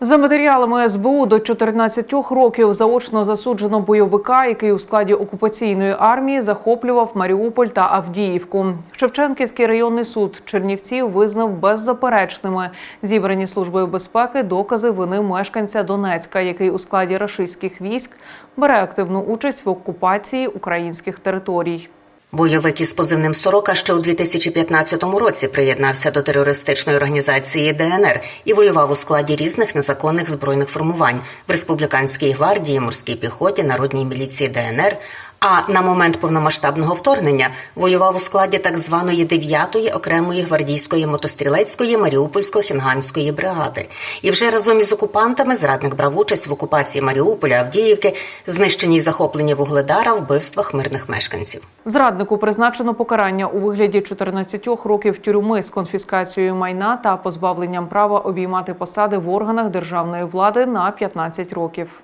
За матеріалами СБУ до 14 років заочно засуджено бойовика, який у складі окупаційної армії захоплював Маріуполь та Авдіївку. Шевченківський районний суд Чернівців визнав беззаперечними зібрані службою безпеки докази вини мешканця Донецька, який у складі рашистських військ бере активну участь в окупації українських територій. Бойовик із позивним Сорока ще у 2015 році приєднався до терористичної організації ДНР і воював у складі різних незаконних збройних формувань в республіканській гвардії, морській піхоті, народній міліції ДНР. А на момент повномасштабного вторгнення воював у складі так званої 9-ї окремої гвардійської мотострілецької Маріупольсько-Хінганської бригади. І вже разом із окупантами зрадник брав участь в окупації Маріуполя, Авдіївки, знищенні й захопленні вугледара, вбивствах мирних мешканців. Зраднику призначено покарання у вигляді 14 років тюрми з конфіскацією майна та позбавленням права обіймати посади в органах державної влади на 15 років.